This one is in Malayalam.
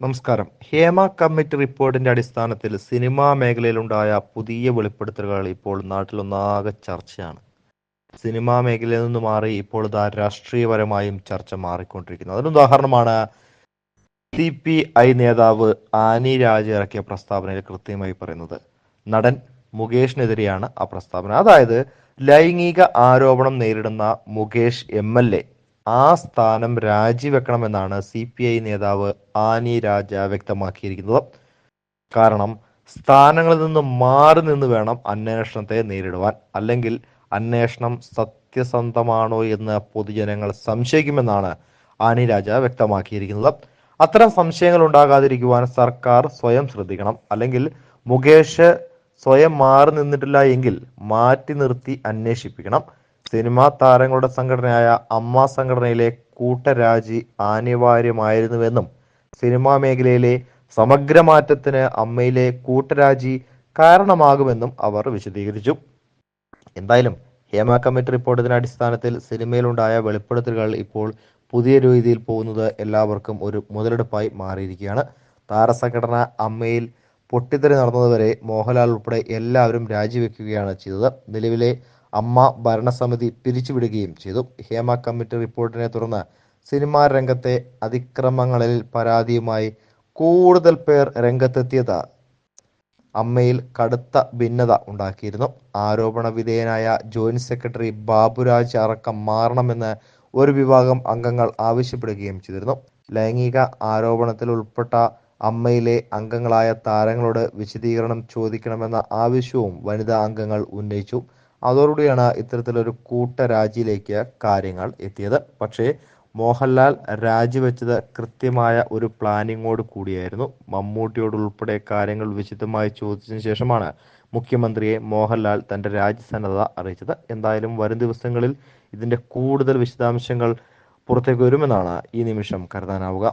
നമസ്കാരം. ഹേമ കമ്മിറ്റി റിപ്പോർട്ടിന്റെ അടിസ്ഥാനത്തിൽ സിനിമാ മേഖലയിലുണ്ടായ പുതിയ വെളിപ്പെടുത്തലുകൾ ഇപ്പോൾ നാട്ടിലൊന്നാകെ ചർച്ചയാണ്. സിനിമാ മേഖലയിൽ നിന്ന് മാറി ഇപ്പോൾ ഇതാ രാഷ്ട്രീയപരമായും ചർച്ച മാറിക്കൊണ്ടിരിക്കുന്നു. അതിന് ഉദാഹരണമാണ് സി പി ഐ നേതാവ് ആനി രാജ ഇറക്കിയ പ്രസ്താവനയിൽ കൃത്യമായി പറയുന്നത്. നടൻ മുകേഷിനെതിരെയാണ് ആ പ്രസ്താവന. അതായത് ലൈംഗിക ആരോപണം നേരിടുന്ന മുകേഷ് എം എൽ എ ആ സ്ഥാനം രാജിവെക്കണമെന്നാണ് സി പി ഐ നേതാവ് ആനി രാജ വ്യക്തമാക്കിയിരിക്കുന്നത്. കാരണം സ്ഥാനങ്ങളിൽ നിന്ന് മാറി നിന്ന് വേണം അന്വേഷണത്തെ നേരിടുവാൻ. അല്ലെങ്കിൽ അന്വേഷണം സത്യസന്ധമാണോ എന്ന് പൊതുജനങ്ങൾ സംശയിക്കുമെന്നാണ് ആനി രാജ വ്യക്തമാക്കിയിരിക്കുന്നത്. അത്തരം സംശയങ്ങൾ ഉണ്ടാകാതിരിക്കുവാൻ സർക്കാർ സ്വയം ശ്രദ്ധിക്കണം. അല്ലെങ്കിൽ മുകേഷ് സ്വയം മാറി നിന്നിട്ടില്ല എങ്കിൽ മാറ്റി നിർത്തി അന്വേഷിപ്പിക്കണം. സിനിമാ താരങ്ങളുടെ സംഘടനയായ അമ്മ സംഘടനയിലെ കൂട്ടരാജി അനിവാര്യമായിരുന്നുവെന്നും സിനിമാ മേഖലയിലെ സമഗ്രമാറ്റത്തിന് അമ്മയിലെ കൂട്ടരാജി കാരണമാകുമെന്നും അവർ വിശദീകരിച്ചു. എന്തായാലും ഹേമ കമ്മിറ്റി റിപ്പോർട്ടിന്റെ അടിസ്ഥാനത്തിൽ സിനിമയിലുണ്ടായ വെളിപ്പെടുത്തലുകൾ ഇപ്പോൾ പുതിയ രീതിയിൽ പോകുന്നത് എല്ലാവർക്കും ഒരു മുതലെടുപ്പായി മാറിയിരിക്കുകയാണ്. താരസംഘടന അമ്മയിൽ പൊട്ടിത്തെറി നടന്നതുവരെ മോഹൻലാൽ ഉൾപ്പെടെ എല്ലാവരും രാജിവെക്കുകയാണ് ചെയ്തത്. നിലവിലെ അമ്മ ഭരണസമിതി പിരിച്ചുവിടുകയും ചെയ്തു. ഹേമ കമ്മിറ്റി റിപ്പോർട്ടിനെ തുടർന്ന് സിനിമാ രംഗത്തെ അതിക്രമങ്ങളിൽ പരാതിയുമായി കൂടുതൽ പേർ രംഗത്തെത്തിയത് അമ്മയിൽ കടുത്ത ഭിന്നത ഉണ്ടാക്കിയിരുന്നു. ആരോപണ വിധേയനായ ജോയിന്റ് സെക്രട്ടറി ബാബുരാജ് അറക്കം മാറണമെന്ന് ഒരു വിഭാഗം അംഗങ്ങൾ ആവശ്യപ്പെടുകയും ചെയ്തിരുന്നു. ലൈംഗിക ആരോപണത്തിൽ ഉൾപ്പെട്ട അമ്മയിലെ അംഗങ്ങളായ താരങ്ങളോട് വിശദീകരണം ചോദിക്കണമെന്ന ആവശ്യവും വനിതാ അംഗങ്ങൾ ഉന്നയിച്ചു. അതോടുകൂടിയാണ് ഇത്തരത്തിലൊരു കൂട്ടരാജിയിലേക്ക് കാര്യങ്ങൾ എത്തിയത്. പക്ഷേ മോഹൻലാൽ രാജിവെച്ചത് കൃത്യമായ ഒരു പ്ലാനിങ്ങോട് കൂടിയായിരുന്നു. മമ്മൂട്ടിയോട് ഉൾപ്പെടെ കാര്യങ്ങൾ വിശദമായി ചോദിച്ചതിന് ശേഷമാണ് മുഖ്യമന്ത്രിയെ മോഹൻലാൽ തന്റെ രാജ്യസന്നദ്ധത അറിയിച്ചത്. എന്തായാലും വരും ദിവസങ്ങളിൽ ഇതിന്റെ കൂടുതൽ വിശദാംശങ്ങൾ പുറത്തേക്ക് വരുമെന്നാണ് ഈ നിമിഷം കരുതാനാവുക.